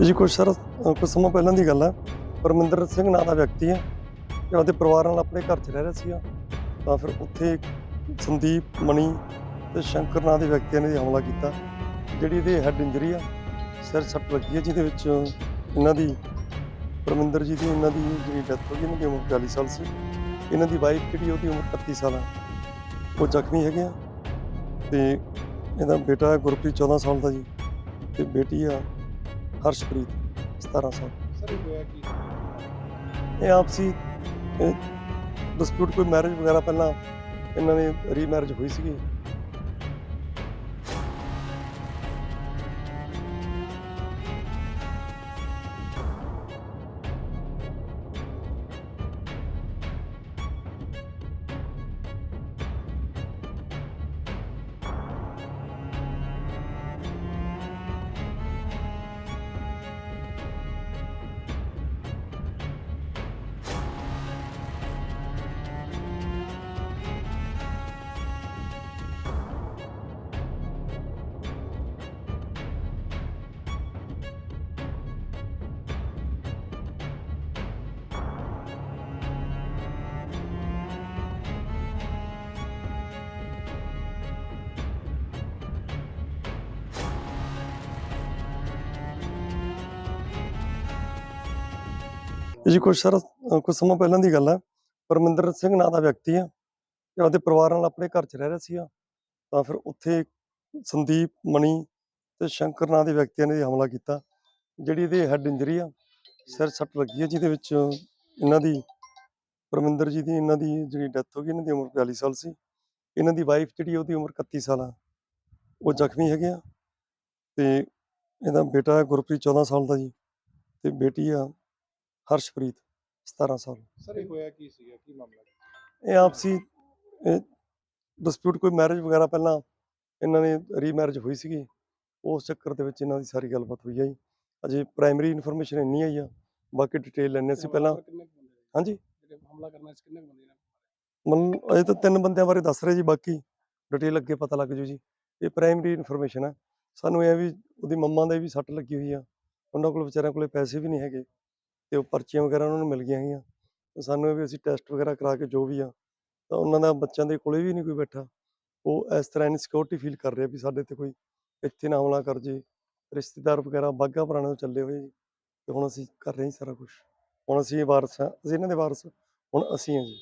ਇਹ ਜੀ ਕੁਛ ਸਰ ਅ, ਕੁਛ ਸਮਾਂ ਪਹਿਲਾਂ ਦੀ ਗੱਲ ਹੈ। ਪਰਮਿੰਦਰ ਸਿੰਘ ਨਾਂ ਦਾ ਵਿਅਕਤੀ ਹੈ। ਤੇ ਆਪਦੇ ਪਰਿਵਾਰ ਨਾਲ ਆਪਣੇ ਘਰ 'ਚ ਰਹਿ ਰਿਹਾ ਸੀਗਾ। ਤਾਂ ਫਿਰ ਉੱਥੇ ਸੰਦੀਪ ਮਣੀ ਤੇ ਸ਼ੰਕਰ ਨਾਂ ਦੇ ਵਿਅਕਤੀਆਂ ਨੇ ਹਮਲਾ ਕੀਤਾ। ਜਿਹੜੀ ਇਹਦੇ ਹੈਡ ਇੰਜਰੀ ਆ ਸਿਰ ਸੱਟ ਲੱਗੀ ਹੈ ਜਿਹਦੇ ਵਿੱਚ ਇਹਨਾਂ ਦੀ ਪਰਮਿੰਦਰ ਜੀ ਦੀ ਇਹਨਾਂ ਦੀ ਜਿਹੜੀ ਡੈਥ ਹੋ ਗਈ ਇਹਨਾਂ ਦੀ ਉਮਰ 42 ਸਾਲ ਸੀ। ਇਹਨਾਂ ਦੀ ਵਾਈਫ ਜਿਹੜੀ ਉਹਦੀ ਉਮਰ 31 ਸਾਲ ਆ। ਉਹ ਜ਼ਖਮੀ ਹੈਗੇ ਆ। ਤੇ ਇਹਦਾ ਬੇਟਾ ਗੁਰਪ੍ਰੀਤ 14 ਸਾਲ ਦਾ ਜੀ। ਤੇ ਬੇਟੀ ਆ ਹਰਸ਼ਪ੍ਰੀਤ 17 ਸਾਲ। ਸਰ ਇਹ ਹੋਇਆ ਕੀ? ਇਹ ਆਪਸੀ ਡਿਸਪਿਊਟ ਕੋਈ ਮੈਰਿਜ ਵਗੈਰਾ ਪਹਿਲਾਂ ਇਹਨਾਂ ਨੇ ਰੀਮੈਰਿਜ ਹੋਈ ਸੀਗੀ। ਇਹ ਜੀ ਕੁਛ ਸਰ ਅ, ਕੁਛ ਸਮਾਂ ਪਹਿਲਾਂ ਦੀ ਗੱਲ ਹੈ। ਪਰਮਿੰਦਰ ਸਿੰਘ ਨਾਂ ਦਾ ਵਿਅਕਤੀ ਆ। ਤੇ ਆਪਦੇ ਪਰਿਵਾਰ ਨਾਲ ਆਪਣੇ ਘਰ 'ਚ ਰਹਿ ਰਿਹਾ ਸੀਗਾ। ਤਾਂ ਫਿਰ ਉੱਥੇ ਸੰਦੀਪ ਮਣੀ ਤੇ ਸ਼ੰਕਰ ਨਾਂ ਦੇ ਵਿਅਕਤੀਆਂ ਨੇ ਹਮਲਾ ਕੀਤਾ ਜਿਹੜੀ ਇਹਦੇ ਹੈਡ ਇੰਜਰੀ ਆ ਸਿਰ ਸੱਟ ਲੱਗੀ ਹੈ ਜਿਹਦੇ ਵਿੱਚ ਇਹਨਾਂ ਦੀ ਪਰਮਿੰਦਰ ਜੀ ਦੀ ਇਹਨਾਂ ਦੀ ਜਿਹੜੀ ਡੈਥ ਹੋ ਗਈ ਇਹਨਾਂ ਦੀ ਉਮਰ 42 ਸਾਲ ਸੀ। ਇਹਨਾਂ ਦੀ ਵਾਈਫ ਜਿਹੜੀ ਉਹਦੀ ਉਮਰ 31 ਸਾਲ ਆ। ਉਹ ਜ਼ਖਮੀ ਹੈਗੇ ਆ। ਤੇ ਇਹਦਾ ਬੇਟਾ ਗੁਰਪ੍ਰੀਤ 14 ਸਾਲ ਦਾ ਜੀ। ਤੇ ਬੇਟੀ ਆ ਹਰਸ਼ਪ੍ਰੀਤ 17 ਸਾਲ। ਸਰ ਇਹ ਹੋਇਆ ਕੀ ਸੀਗਾ? ਕੀ ਮਾਮਲਾ? ਇਹ ਆਪਸੀ ਡਿਸਪਿਊਟ ਕੋਈ ਮੈਰਿਜ ਵਗੈਰਾ ਪਹਿਲਾਂ ਇਹਨਾਂ ਨੇ ਰੀਮੈਰਿਜ ਹੋਈ ਸੀਗੀ। ਉਸ ਚੱਕਰ ਦੇ ਵਿੱਚ ਇਹਨਾਂ ਦੀ ਸਾਰੀ ਗੱਲਬਾਤ ਹੋਈ ਆ ਜੀ। ਅਜੇ ਪ੍ਰਾਇਮਰੀ ਇਨਫੋਰਮੇਸ਼ਨ ਇੰਨੀ ਆਈ ਆ। ਬਾਕੀ ਡਿਟੇਲ ਲੈਣੇ ਸੀ ਪਹਿਲਾਂ? ਹਾਂਜੀ? ਜਿਹੜੇ ਹਮਲਾ ਕਰਨਾ ਸੀ ਕਿੰਨੇ ਕੁ ਬੰਦੇ ਨੇ ਮਨ ਅਜੇ ਤਾਂ ਤਿੰਨ ਬੰਦਿਆਂ ਬਾਰੇ ਦੱਸ ਰਹੇ ਜੀ ਬਾਕੀ ਡਿਟੇਲ ਅੱਗੇ ਪਤਾ ਲੱਗ ਜੂ ਜੀ। ਇਹ ਪ੍ਰਾਇਮਰੀ ਇਨਫੋਰਮੇਸ਼ਨ ਹੈ ਸਾਨੂੰ ਇਹ ਆ ਵੀ ਉਹਦੀ ਮੰਮਾ ਦੇ ਵੀ ਸੱਟ ਲੱਗੀ ਹੋਈ ਆ। ਉਹਨਾਂ ਕੋਲ ਵਿਚਾਰਿਆਂ ਕੋਲੇ ਪੈਸੇ ਵੀ ਨਹੀਂ ਹੈਗੇ। ਤੇ ਉਹ ਪਰਚੀਆਂ ਵਗੈਰਾ ਉਹਨਾਂ ਨੂੰ ਮਿਲ ਗਈਆਂ ਹੈਗੀਆਂ। ਤੇ ਸਾਨੂੰ ਇਹ ਵੀ ਅਸੀਂ ਟੈਸਟ ਵਗੈਰਾ ਕਰਾ ਕੇ ਜੋ ਵੀ ਆ, ਤਾਂ ਉਹਨਾਂ ਦਾ ਬੱਚਿਆਂ ਦੇ ਕੋਲੇ ਵੀ ਨਹੀਂ ਕੋਈ ਬੈਠਾ। ਉਹ ਇਸ ਤਰ੍ਹਾਂ ਇਨਸਿਕਿਉਰਿਟੀ ਫੀਲ ਕਰ ਰਿਹਾ ਵੀ ਸਾਡੇ ਤੇ ਕੋਈ ਇੱਥੇ ਨਾ ਹਮਲਾ ਕਰ ਜੇ, ਰਿਸ਼ਤੇਦਾਰ ਵਗੈਰਾ ਬਾਗਾ ਪੁਰਾਣੇ ਤੋਂ ਚੱਲੇ ਹੋਏ ਜੀ, ਤੇ ਹੁਣ ਅਸੀਂ ਕਰ ਰਹੇ ਹਾਂ ਜੀ ਸਾਰਾ ਕੁਝ ਹੁਣ ਅਸੀਂ ਇਹ ਵਾਰਸ ਹਾਂ ਅਸੀਂ ਇਹਨਾਂ ਦੇ ਵਾਰਸ, ਹੁਣ ਅਸੀਂ ਹਾਂ ਜੀ।